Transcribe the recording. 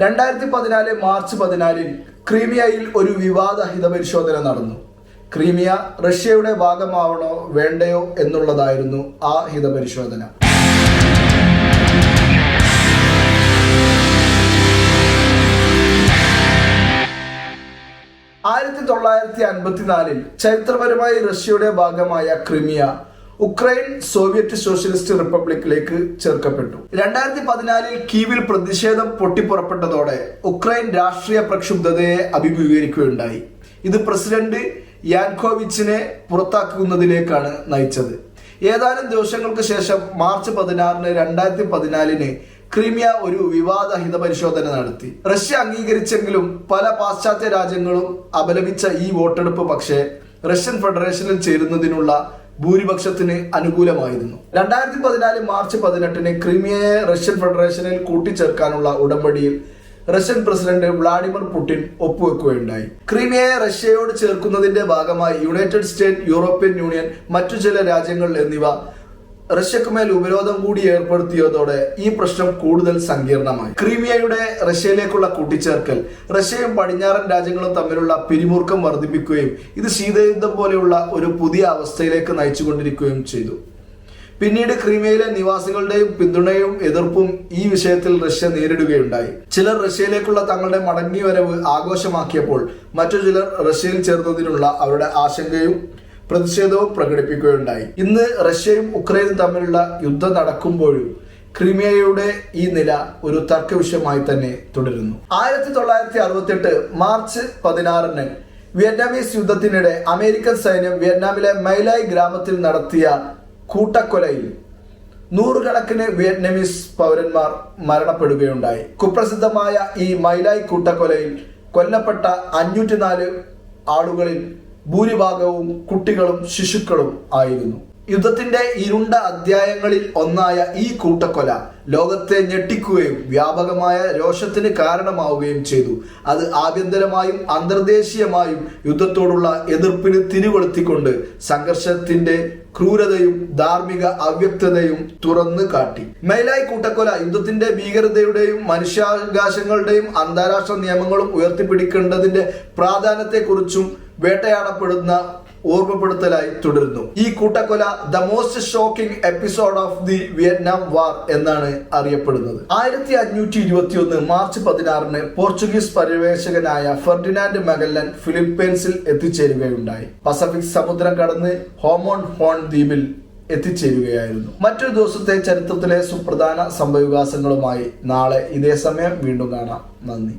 രണ്ടായിരത്തി പതിനാല് മാർച്ച് പതിനാലിൽ ക്രീമിയയിൽ ഒരു വിവാദ ഹിതപരിശോധന നടന്നു. ക്രീമിയ റഷ്യയുടെ ഭാഗമാവണോ വേണ്ടയോ എന്നുള്ളതായിരുന്നു ആ ഹിതപരിശോധന ആയിരത്തി തൊള്ളായിരത്തി അൻപത്തിനാലിൽ ചരിത്രപരമായി റഷ്യയുടെ ഭാഗമായ ക്രിമിയ ഉക്രൈൻ സോവിയറ്റ് സോഷ്യലിസ്റ്റ് റിപ്പബ്ലിക്കിലേക്ക് ചേർക്കപ്പെട്ടു. രണ്ടായിരത്തി പതിനാലിൽ കീവിൽ പ്രതിഷേധം പൊട്ടിപ്പുറപ്പെട്ടതോടെ ഉക്രൈൻ രാഷ്ട്രീയ പ്രക്ഷുബ്ധതയെ അഭിമുഖീകരിക്കുകയുണ്ടായി. ഇത് പ്രസിഡന്റ് യാൻകോവിച്ചിനെ പുറത്താക്കുന്നതിലേക്കാണ് നയിച്ചത്. ഏതാനും ദിവസങ്ങൾക്ക് ശേഷം മാർച്ച് പതിനാറിന് രണ്ടായിരത്തി പതിനാലിന് ക്രീമിയ ഒരു വിവാദ ഹിതപരിശോധന നടത്തി. റഷ്യ അംഗീകരിച്ചെങ്കിലും പല പാശ്ചാത്യ രാജ്യങ്ങളും അപലപിച്ച ഈ വോട്ടെടുപ്പ് പക്ഷേ റഷ്യൻ ഫെഡറേഷനിൽ ചേരുന്നതിനുള്ള ഭൂരിപക്ഷത്തിന് അനുകൂലമായിരുന്നു. രണ്ടായിരത്തി പതിനാല് മാർച്ച് പതിനെട്ടിന് ക്രിമിയയെ റഷ്യൻ ഫെഡറേഷനിൽ കൂട്ടിച്ചേർക്കാനുള്ള ഉടമ്പടിയിൽ റഷ്യൻ പ്രസിഡന്റ് വ്ളാഡിമിർ പുടിൻ ഒപ്പുവെക്കുകയുണ്ടായി. ക്രീമിയയെ റഷ്യയോട് ചേർക്കുന്നതിന്റെ ഭാഗമായി യുണൈറ്റഡ് സ്റ്റേറ്റ് യൂറോപ്യൻ യൂണിയൻ മറ്റു ചില രാജ്യങ്ങൾ എന്നിവ റഷ്യക്കുമേൽ ഉപരോധം കൂടി ഏർപ്പെടുത്തിയതോടെ ഈ പ്രശ്നം കൂടുതൽ സങ്കീർണമായി. ക്രീമിയയുടെ റഷ്യയിലേക്കുള്ള കൂട്ടിച്ചേർക്കൽ റഷ്യയും പടിഞ്ഞാറൻ രാജ്യങ്ങളും തമ്മിലുള്ള പിരിമുറുക്കം വർദ്ധിപ്പിക്കുകയും ഇത് ശീതയുദ്ധം പോലെയുള്ള ഒരു പുതിയ അവസ്ഥയിലേക്ക് നയിച്ചുകൊണ്ടിരിക്കുകയും ചെയ്തു. പിന്നീട് ക്രീമിയയിലെ നിവാസികളുടെയും പിന്തുണയും എതിർപ്പും ഈ വിഷയത്തിൽ റഷ്യ നേരിടുകയുണ്ടായി. ചിലർ റഷ്യയിലേക്കുള്ള തങ്ങളുടെ മടങ്ങിവരവ് ആഘോഷമാക്കിയപ്പോൾ മറ്റു ചിലർ റഷ്യയിൽ ചേർന്നതിനുള്ള അവരുടെ ആശങ്കയും പ്രതിഷേധവും പ്രകടിപ്പിക്കുകയുണ്ടായി. ഇന്ന് റഷ്യയും ഉക്രൈനും തമ്മിലുള്ള യുദ്ധം നടക്കുമ്പോഴും ക്രിമിയയുടെ ഈ നില ഒരു തർക്ക വിഷയമായി തന്നെ തുടരുന്നു. ആയിരത്തി തൊള്ളായിരത്തി അറുപത്തിയെട്ട് മാർച്ച് പതിനാറിന് വിയറ്റ്നാമീസ് യുദ്ധത്തിനിടെ അമേരിക്കൻ സൈന്യം വിയറ്റ്നാമിലെ മൈലായ് ഗ്രാമത്തിൽ നടത്തിയ കൂട്ടക്കൊലയിൽ നൂറുകണക്കിന് വിയറ്റ്നാമീസ് പൗരന്മാർ മരണപ്പെടുകയുണ്ടായി. കുപ്രസിദ്ധമായ ഈ മൈലായ് കൂട്ടക്കൊലയിൽ കൊല്ലപ്പെട്ട അഞ്ഞൂറ്റി നാല് ആളുകളിൽ ഭൂരിഭാഗവും കുട്ടികളും ശിശുക്കളും ആയിരുന്നു. യുദ്ധത്തിന്റെ ഇരുണ്ട അധ്യായങ്ങളിൽ ഒന്നായ ഈ കൂട്ടക്കൊല ലോകത്തെ ഞെട്ടിക്കുകയും വ്യാപകമായ രോഷത്തിന് കാരണമാവുകയും ചെയ്തു. അത് ആഭ്യന്തരമായും അന്തർദേശീയമായും യുദ്ധത്തോടുള്ള എതിർപ്പിന് തിരികൊളുത്തിക്കൊണ്ട് സംഘർഷത്തിന്റെ ക്രൂരതയും ധാർമ്മിക അവ്യക്തതയും തുറന്നു കാട്ടി. മേലായി കൂട്ടക്കൊല യുദ്ധത്തിന്റെ ഭീകരതയുടെയും മനുഷ്യാവകാശങ്ങളുടെയും അന്താരാഷ്ട്ര നിയമങ്ങളും ഉയർത്തിപ്പിടിക്കേണ്ടതിന്റെ പ്രാധാന്യത്തെക്കുറിച്ചും വേട്ടയാടപ്പെടുന്ന ഓർമ്മപ്പെടുത്തലായി തുടരുന്നു. ഈ കൂട്ടക്കൊല the most shocking episode of the Vietnam war എന്നാണ് അറിയപ്പെടുന്നത്. ആയിരത്തി അഞ്ഞൂറ്റി ഇരുപത്തി ഒന്ന് മാർച്ച് പതിനാറിന് പോർച്ചുഗീസ് പര്യവേഷകനായ ഫെർഡിനാൻഡ് മെഗല്ലൻ ഫിലിപ്പീൻസിൽ എത്തിച്ചേരുകയുണ്ടായി. പസഫിക് സമുദ്രം കടന്ന് ഹോമോൺ ഹോൺ ദ്വീപിൽ എത്തിച്ചേരുകയായിരുന്നു. മറ്റൊരു ദിവസത്തെ ചരിത്രത്തിലെ സുപ്രധാന സംഭവവികാസങ്ങളുമായി നാളെ ഇതേ സമയം വീണ്ടും കാണാം. നന്ദി.